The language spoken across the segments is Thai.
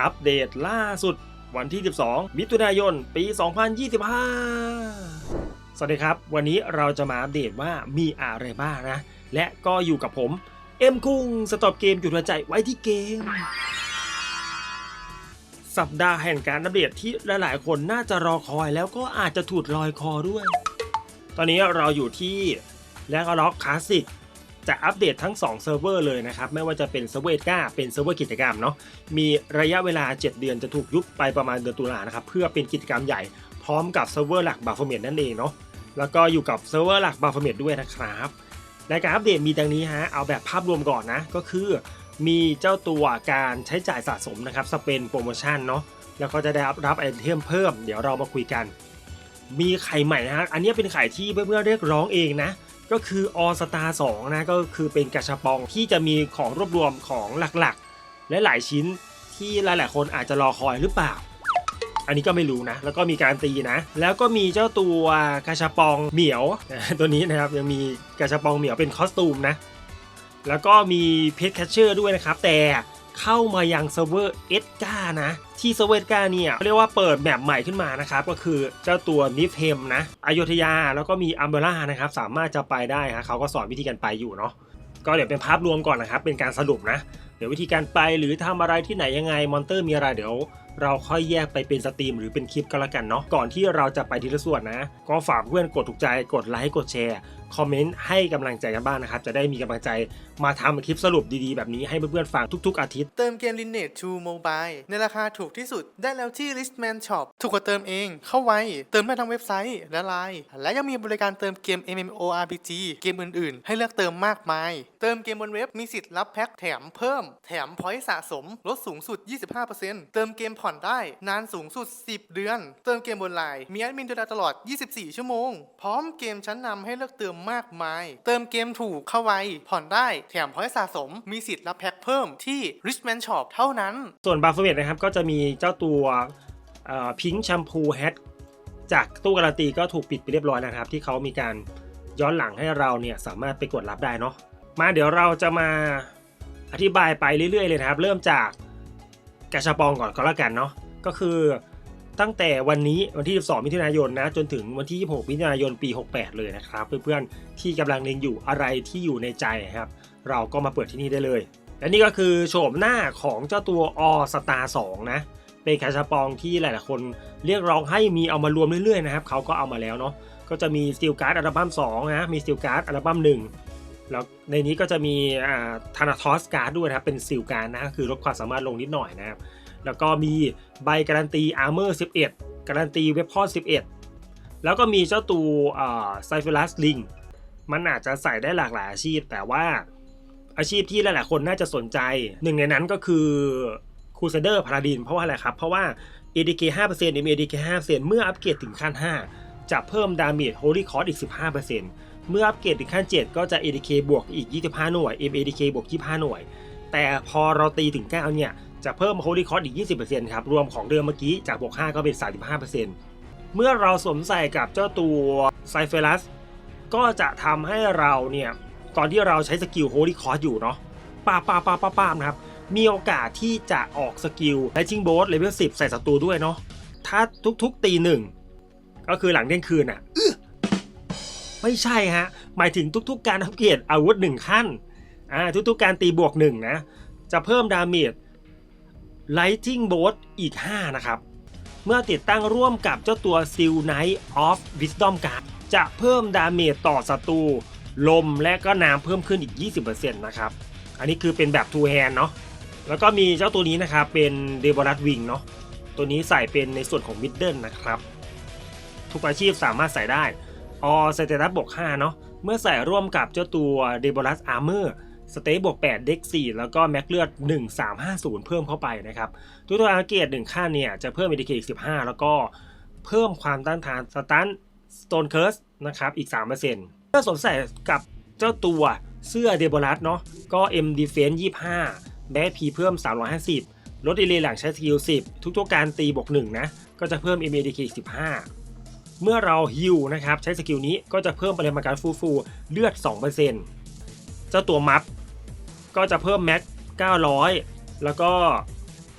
อัปเดตล่าสุดวันที่ 12 มิถุนายน ปี 2025 สวัสดีครับ วันนี้เราจะมาอัปเดตว่ามีอะไรบ้างนะ และก็อยู่กับผม เอ็มคุงสต็อปเกมจุดหัวใจไว้ที่เกม สัปดาห์แห่งการอัปเดตที่หลายๆ คนน่าจะรอคอยแล้วก็อาจจะถูดลอยคอด้วย ตอนนี้เราอยู่ที่แลกล็อกคลาสสิก จะอัปเดตทั้ง2เซิร์ฟเวอร์เลยนะครับไม่ว่าจะเป็นเซิร์ฟเวอร์ก้าเป็นเซิร์ฟเวอร์กิจกรรมเนาะมีระยะเวลา 7 เดือนจะถูกยุบไปประมาณเดือนตุลานะครับเพื่อเป็นกิจกรรมใหญ่พร้อมกับเซิร์ฟเวอร์หลักบาฟเมดนั่นเองเนาะแล้วก็อยู่กับเซิร์ฟเวอร์หลักบาฟเมดด้วยนะครับในการอัปเดตมีดังนี้ฮะเอาแบบภาพรวมก่อนนะก็คือ มีเจ้าตัวการใช้จ่ายสะสมนะครับสเปนโปรโมชั่นเนาะแล้วก็จะได้รับไอเทมเพิ่มเดี๋ยวเรามาคุยกัน มีไข่ใหม่นะฮะอันนี้เป็นไข่ที่เพื่อนๆเรียกร้องเองนะ ก็คืออสตาสองนะก็คือเป็นกระชับปองที่จะมีของรวบรวมของหลักๆ และหลายชิ้นที่หลายๆคนอาจจะรอคอยหรือเปล่า อันนี้ก็ไม่รู้นะ แล้วก็มีการตีนะ แล้วก็มีเจ้าตัวกระชับปองเหมียวตัวนี้นะครับยังมีกระชับปองเหมียวเป็นคอสตูมนะแล้วก็มีเพจแคชเชอร์ด้วยนะครับแต่ เข้ามายังเซิร์ฟเวอร์เอสกานะ ที่เซิร์ฟเวอร์เอสกาเนี่ยเรียกว่าเปิดแมปใหม่ขึ้นมานะครับ ก็คือเจ้าตัวนิฟเฮมนะอยุธยาแล้วก็มีอัมเบร่านะครับ สามารถจะไปได้ฮะเขาก็สอนวิธีการไปอยู่เนาะก็เดี๋ยวเป็นภาพรวมก่อนนะครับ เป็นการสรุปนะ เดี๋ยววิธีการไปหรือทำอะไรที่ไหนยังไงมอนเตอร์มีอะไรเดี๋ยว เราค่อยแยกไปเป็นสตรีมหรือเป็นคลิปก็แล้วกันเนาะก่อนที่เราจะไปทีละส่วนนะ ก็ฝากเพื่อนกดถูกใจกดไลค์กดแชร์คอมเมนต์ให้กำลังใจกันบ้างนะครับ จะได้มีกำลังใจมาทำคลิปสรุปดีๆ แบบนี้ให้เพื่อนๆฟังทุกๆ อาทิตย์ เติมเกม Lineage 2 Mobile ในราคาถูกที่สุดได้แล้วที่ Listman Shop ถูกกว่าเติมเองเข้าไวเติมได้ทั้งเว็บไซต์และไลน์และยังมีบริการเติมเกม MMORPG เกมอื่นๆ ให้เลือกเติมมากมาย เติมเกมบนเว็บมีสิทธิ์รับแพ็คแถมเพิ่ม แถมพอยต์สะสมลดสูงสุด 25%เติมเกมผ่อนได้นานสูงสุด 10 เดือน เติมเกมบนไลน์ มีแอดมินดูแลตลอด 24 ชั่วโมง พร้อมเกมชั้นนำให้เลือกเติมมากมาย เติมเกมถูกเข้าไวผ่อนได้ แถมพอยต์สะสม มีสิทธิ์รับแพ็คเพิ่มที่ Richman Shop เท่านั้น ส่วนบาร์ฟเมดนะครับก็จะมีเจ้าตัวพิงค์แชมพูแฮทจากตู้การันตีก็ถูกปิดไปเรียบร้อยแล้วนะครับ ที่เขามีการย้อนหลังให้เราเนี่ยสามารถไปกดรับได้เนาะมาเดี๋ยวเราจะมาอธิบายไปเรื่อยๆเลยนะครับ เริ่มจาก กระชับปองก่อนก็แล้วกันเนาะก็คือตั้งแต่วันนี้วันที่ 12 มิถุนายนนะจนถึงวันที่ 26 มิถุนายนปี 68 เลยนะครับ เพื่อนๆที่กำลังเล็งอยู่อะไรที่อยู่ในใจครับ เราก็มาเปิดที่นี่ได้เลย และนี่ก็คือโฉมหน้าของเจ้าตัวอสตาสองนะเป็นแคชปองที่หลายๆคนเรียกร้องให้มีเอามารวมเรื่อยๆนะครับเขาก็เอามาแล้วเนาะก็จะมีสติลการ์ดอัลบั้ม2นะมีสติลการ์ดอัลบั้ม1 แล้วในนี้ก็จะมีอ่าธนาทอสการ์ดด้วยนะครับ เป็นสติลการ์ดนะ คือลดความสามารถลงนิดหน่อยนะครับ แล้วก็มีใบการันตีอาร์เมอร์11 การันตีเวพอน11 แล้วก็มีเจ้าตัวไซเฟลัสลิงมันอาจจะใส่ได้หลากหลายอาชีพ แต่ว่าอาชีพที่หลาย ๆ คนน่าจะสนใจ หนึ่งในนั้นก็คือคูเซเดอร์พาราดิน เพราะว่าอะไรครับ เพราะว่า ADK 5% MADK 5%เมื่ออัปเกรดถึงขั้น 5 จะเพิ่มดาเมจ Holy Cost อีก 15% เมื่ออัปเกรดถึงขั้น 7 ก็จะ ADK บวกอีก 25 หน่วย MADK บวก 25 หน่วย แต่พอเราตีถึง 9 เนี่ย จะเพิ่ม Holy Cost อีก 20%ครับ รวมของเดิมเมื่อกี้จากบวก 5 ก็เป็น 35%เมื่อเราสวมใส่กับเจ้าตัวไซเฟลัสก็จะทำให้เราเนี่ย ตอนที่เราใช้สกิล Holy Cost อยู่เนาะป้าป้าป้าป้าป้านะครับ มีโอกาสที่จะออกสกิล Lightning Bolt เลเวล10 ใส่ศัตรูด้วยเนาะถ้าทุกๆตีหนึ่งก็คือหลังเที่ยงคืนอะ ไม่ใช่ฮะ หมายถึงทุกๆ การอัปเกรดอาวุธหนึ่งขั้นอ่าทุกๆ การตีบวกหนึ่งนะ จะเพิ่มดาเมจ Lighting Bolt อีก 5 นะครับ เมื่อติดตั้งร่วมกับเจ้าตัว Seal Knight of Wisdom Card จะเพิ่มดาเมจต่อศัตรูลมและก็น้ำเพิ่มขึ้นอีก 20%นะครับ อันนี้คือเป็นแบบ two hand เนาะแล้วก็มีเจ้าตัวนี้นะครับ เป็นเดบรัตวิงเนาะตัวนี้ใส่เป็นในส่วนของมิดเดิลนะครับ ทุกอาชีพสามารถใส่ได้ ออสเตตัสบวก5เนาะ เมื่อใส่ร่วมกับเจ้าตัวเดบรัสอาร์เมอร์สเตบวก8เด็ก4 แล้วก็แม็กเลือด 1350 เพิ่มเข้าไปนะครับ ตัวตัวอาร์เกต1ค่าเนี่ย จะเพิ่ม ADK อีก 15 แล้วก็เพิ่มความต้านทานสตันสโตนเคิร์สนะครับ อีก 3%เมื่อสวมใส่กับเจ้าตัวเสื้อเดบรัสเนาะ ก็ M Defense 25แบ็พีเพิ่ม 350 ลดดีเลย์หลังใช้สกิล10 ทุกๆการตีบวก1นะ ก็จะเพิ่ม MADK อีก15 เมื่อเราฮิวนะครับใช้สกิลนี้ก็จะเพิ่มปริมาณการฟูฟูเลือด 2%เจ้าตัวมัฟก็จะเพิ่มแม็ก900 แล้วก็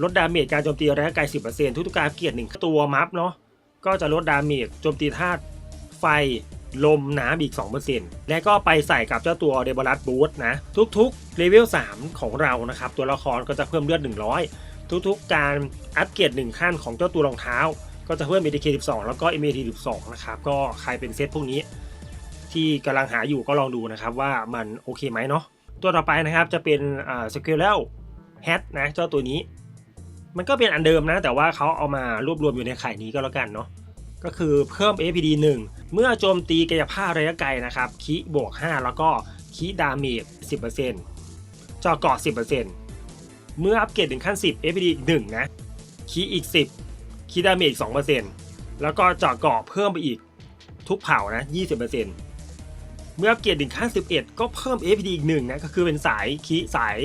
ลดดาเมจการโจมตีระยะไกล 10%ทุกๆการอัปเกียรติหนึ่งตัวมัฟเนาะก็จะลดดาเมจโจมตีธาตุไฟลมน้ำอีก 2%และก็ไปใส่กับเจ้าตัวเดบรัสบูสนะ ทุกๆเลเวล 3 ของเรานะครับ ตัวละครก็จะเพิ่มเลือด 100 ทุกๆการอัปเกรด1ขั้นของเจ้าตัวรองเท้า ก็จะเพิ่ม ATK 12 แล้วก็ MAT 12 นะครับ ก็ใครเป็นเซตพวกนี้ ที่กำลังหาอยู่ก็ลองดูนะครับว่ามันโอเคไหมเนาะตัวต่อไปนะครับจะเป็นอ่า Squirrel Hat นะเจ้าตัวนี้ มันก็เป็นอันเดิมนะ แต่ว่าเขาเอามารวบรวมอยู่ในไข่นี้ก็แล้วกันเนาะก็คือเพิ่ม APD 1 เมื่อโจมตีกายภาพระยะไกลนะครับคีบวก 5 แล้วก็คีดาเมจ10%จอเกาะ10%เมื่ออัปเกรดถึงขั้น 10 APD อีก1นะคีอีก 10 คีดาเมจอีก2%แล้วก็เจาะเกาะเพิ่มไปอีกทุกเผ่านะ20%เมื่ออัปเกรดถึงขั้น11ก็เพิ่ม APD อีก1นะก็คือเป็นสายคีสาย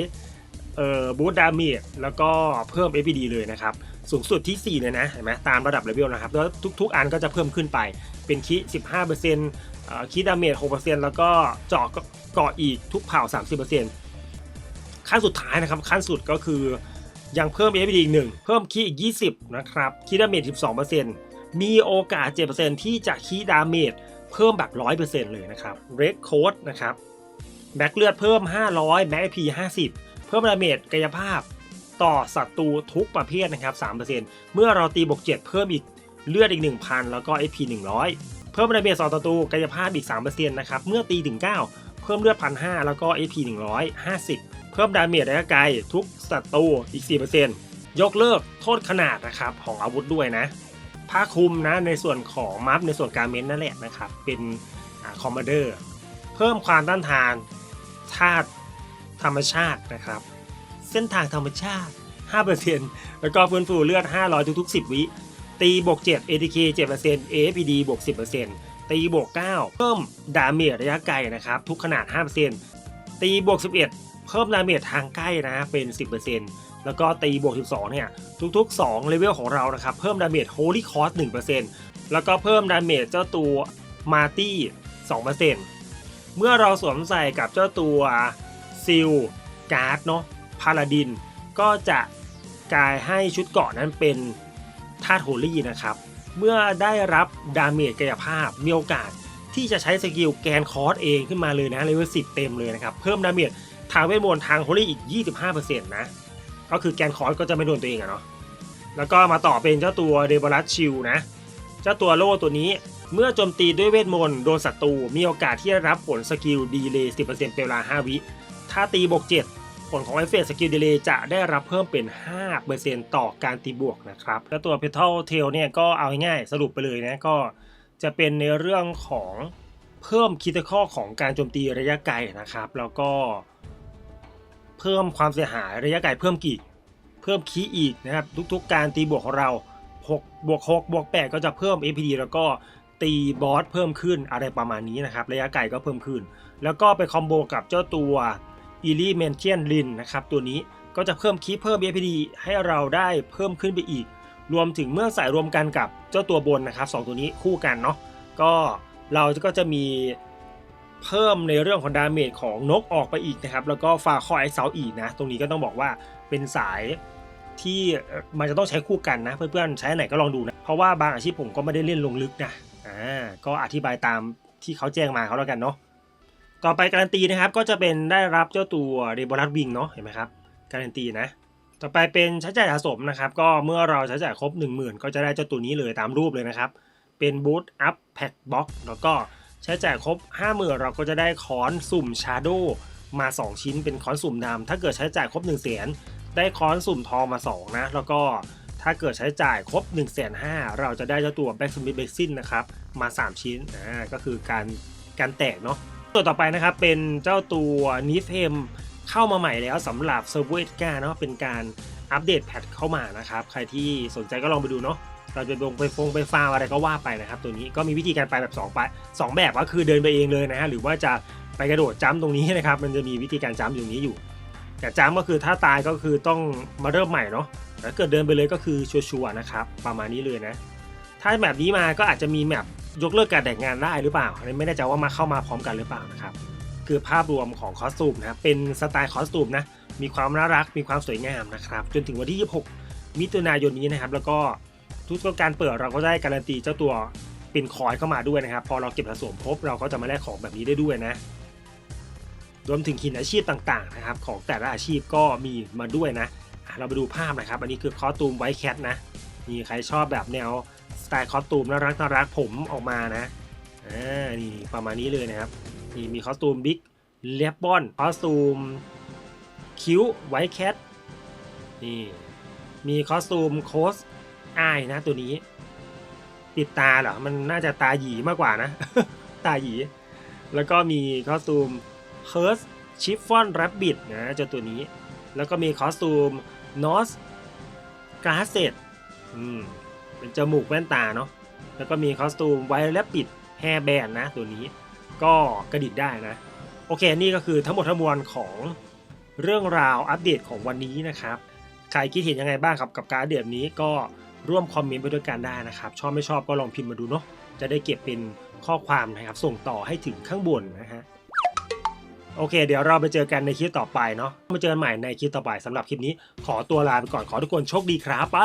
เอ่อบูตดาเมจแล้วก็เพิ่ม APD เลยนะครับสูงสุดที่ 4 เลยนะเห็นไหมตามระดับเลเวลนะครับแล้วทุกๆ อันก็จะเพิ่มขึ้นไปเป็นคิ15%เอ่อคิดาเมจ6%แล้วก็เจาะเกาะอีกทุกเผ่า 30%ขั้นสุดท้ายนะครับขั้นสุดก็คือ ยังเพิ่ม APD อีกหนึ่งเพิ่มคีอีก 20 นะครับ คีดาเมจ12%มีโอกาส 7%ที่จะคีดาเมจเพิ่มแบบ 100%เลยนะครับเรดโค้ดนะครับแบ็กเลือดเพิ่ม 500แบ็กพี50 เพิ่มดาเมจกายภาพ ต่อศัตรูทุกประเภทนะครับ 3%เมื่อเราตีบวก7เพิ่มอีกเลือดอีก 1,000 แล้วก็ AP 100 เพิ่มดาเมจต่อศัตรูกายภาพอีก 3%นะครับ เมื่อตีถึง 9 เพิ่มเลือด 1,500 แล้วก็ AP 150 เพิ่มดาเมจระยะไกลทุกศัตรูอีก 4%ยกเลิกโทษขนาดนะครับของอาวุธด้วยนะผ้าคลุมนะในส่วนของมัฟในส่วนการเมนนั่นแหละนะครับ เป็นคอมมานเดอร์เพิ่มความต้านทานธาตุธรรมชาตินะครับ เส้นทางธรรมชาติ 5%แล้วก็ฟื้นฟูเลือด 500 ทุกๆ 10 วิ ตีบวก 7 ATK 7% APD บวก 10%ตีบวก 9 เพิ่มดาเมจระยะไกลนะครับ ทุกขนาด 5%ตีบวก 11 เพิ่มดาเมจทางใกล้นะเป็น 10%แล้วก็ตีบวก 12 เนี่ย ทุก ๆ 2 เลเวลของเรานะครับ เพิ่มดาเมจ Holy Cost 1%แล้วก็เพิ่มดาเมจเจ้าตัวมาร์ตี้2%เมื่อเราสวมใส่กับเจ้าตัวซิลการ์ดเนาะพาลาดิน ก็จะกลายให้ชุดเกาะนั้นเป็นธาตุโฮลี่นะครับ เมื่อได้รับดาเมจกายภาพมีโอกาสที่จะใช้สกิลแกนคอร์สเองขึ้นมาเลยนะเลเวล10 เต็มเลยนะครับ เพิ่มดาเมจ ทางเวทมนต์ทางโฮลี่อีก 25%นะก็คือแกนคอร์สก็จะไม่โดนตัวเองอะเนาะแล้วก็มาต่อเป็นเจ้าตัวเดบรัสชิลนะ เจ้าตัวโล่ตัวนี้เมื่อโจมตีด้วยเวทมนต์โดนศัตรูมีโอกาสที่จะรับผลสกิลดีเลย์ 10%เป็นเวลา 5 วิ ถ้าตีบวก 7 ผลของเอฟเฟกต์สกิลดีเลย์จะได้รับเพิ่มเป็น 5%ต่อการตีบวกนะครับ แล้วตัว p e t a l Tail เนี่ยก็เอาง่ายๆสรุปไปเลยนะก็จะเป็นในเรื่องของเพิ่มคิดข้อของการโจมตีระยะไกลนะครับ แล้วก็ เพิ่มความเสียหายระยะไกลเพิ่มกี่ เพิ่มคีอีกนะครับ ทุกๆ การตีบวกของเรา6บวก6บวก8ก็จะเพิ่ม APD แล้วก็ตีบอสเพิ่มขึ้นอะไรประมาณนี้นะครับ ระยะไกลก็เพิ่มขึ้น แล้วก็ไปคอมโบกับเจ้าตัวอีลี่เมนเชียนลินนะครับ ตัวนี้ก็จะเพิ่มคีเพิ่ม APD ให้เราได้เพิ่มขึ้นไปอีก รวมถึงเมื่อใส่รวมกันกับเจ้าตัวบนนะครับสองตัวนี้คู่กันเนาะก็เราก็จะมี เพิ่มในเรื่องของดาเมจของนกออกไปอีกนะครับแล้วก็ฟาคอยไอเซาอีกนะตรงนี้ก็ต้องบอกว่าเป็นสายที่มันจะต้องใช้คู่กันนะเพื่อนๆใช้ไหนก็ลองดูนะเพราะว่าบางอาชีพผมก็ไม่ได้เล่นลงลึกนะอ่าก็อธิบายตามที่เขาแจ้งมาเขาแล้วกันเนาะต่อไปการันตีนะครับก็จะเป็นได้รับเจ้าตัวเรโบลัสวิงเนาะเห็นไหมครับการันตีนะต่อไปเป็นใช้จ่ายสะสมนะครับก็เมื่อเราใช้จ่ายครบ 10,000 ก็จะได้เจ้าตัวนี้เลยตามรูปเลยนะครับเป็นบูทอัพแพ็คบ็อกแล้วก็ ใช้จ่ายครบ 50,000 เราก็จะได้ค้อนสุ่มชาโดมา 2 ชิ้นเป็นค้อนสุ่มดำถ้าเกิดใช้จ่ายครบ1 0 0 0 0แสนได้ค้อนสุ่มทองมา 2 นะ แล้วก็ถ้าเกิดใช้จ่ายครบ1 5 0 0 0เราจะได้เจ้าตัวแบ็กสมิธเบกซินนะครับมา 3 ชิ้นอ่าก็คือการการแตกเนาะตัวต่อไปนะครับเป็นเจ้าตัวนิฟเฮมเข้ามาใหม่แล้วสำหรับเซอร์เวอร์กาเนาะเป็นการอัปเดตแพทเข้ามานะครับ ใครที่สนใจก็ลองไปดูเนาะ เราจะลงไปฟงไปฟาอะไรก็ว่าไปนะครับ ตัวนี้ก็มีวิธีการไปแบบ2ไปสองแบบก็คือเดินไปเองเลยนะฮะหรือว่าจะไปกระโดดจ้ำตรงนี้นะครับ มันจะมีวิธีการจ้ำอยู่นี้อยู่ แต่จ้ำก็คือถ้าตายก็คือต้องมาเริ่มใหม่เนาะแต่ถ้าเกิดเดินไปเลยก็คือชัวร์นะครับ ประมาณนี้เลยนะ ถ้าแบบนี้มาก็อาจจะมีแมปยกเลิกการแต่งงานได้หรือเปล่าอันนี้ไม่แน่ใจว่ามาเข้ามาพร้อมกันหรือเปล่านะครับคือภาพรวมของคอสตูมนะเป็นสไตล์คอสตูมนะมีความน่ารักมีความสวยงามนะครับ จนถึงวันที่ 26 มิถุนายนนี้นะครับ แล้วก็ ทุกการเปิดเราก็ได้การันตีเจ้าตัวเป็นคอยเข้ามาด้วยนะครับ พอเราเก็บสะสมครบเราก็จะมาแลกของแบบนี้ได้ด้วยนะรวมถึงหินอาชีพต่างๆนะครับ ของแต่ละอาชีพก็มีมาด้วยนะเราไปดูภาพนะครับ อันนี้คือคอสตูมไวท์แคทนะนี่ใครชอบแบบแนวสไตล์คอสตูมน่ารักน่ารักผมออกมานะอ่านี่ประมาณนี้เลยนะครับนี่มีคอสตูมบิ๊กเลบบอนคอสตูมคิ้วไวท์แคทนี่มีคอสตูมโคส อายนะ ตัวนี้ปิดตาเหรอ มันน่าจะตาหยีมากกว่านะ ตาหยี แล้วก็มีคอสตูมเฮิร์สชิฟฟอนแรบบิทนะเจ้าตัวนี้ แล้วก็มีคอสตูมนอสกราเซตอืมเป็นจมูกแว่นตาเนาะแล้วก็มีคอสตูมไวแรบบิทแฮร์แบนนะตัวนี้ก็กระดิกได้นะ โอเค นี่ก็คือทั้งหมดทั้งมวลของเรื่องราวอัปเดตของวันนี้นะครับ ใครคิดเห็นยังไงบ้างครับกับการอัปเดนี้ก็ ร่วมคอมเมนต์ไปด้วยกันได้นะครับ ชอบไม่ชอบก็ลองพิมพ์มาดูเนาะจะได้เก็บเป็นข้อความนะครับ ส่งต่อให้ถึงข้างบนนะฮะโอเค เดี๋ยวเราไปเจอกันในคลิปต่อไปเนาะมาเจอกันใหม่ในคลิปต่อไปสำหรับคลิปนี้ ขอตัวลาไปก่อนขอทุกคนโชคดีครับไป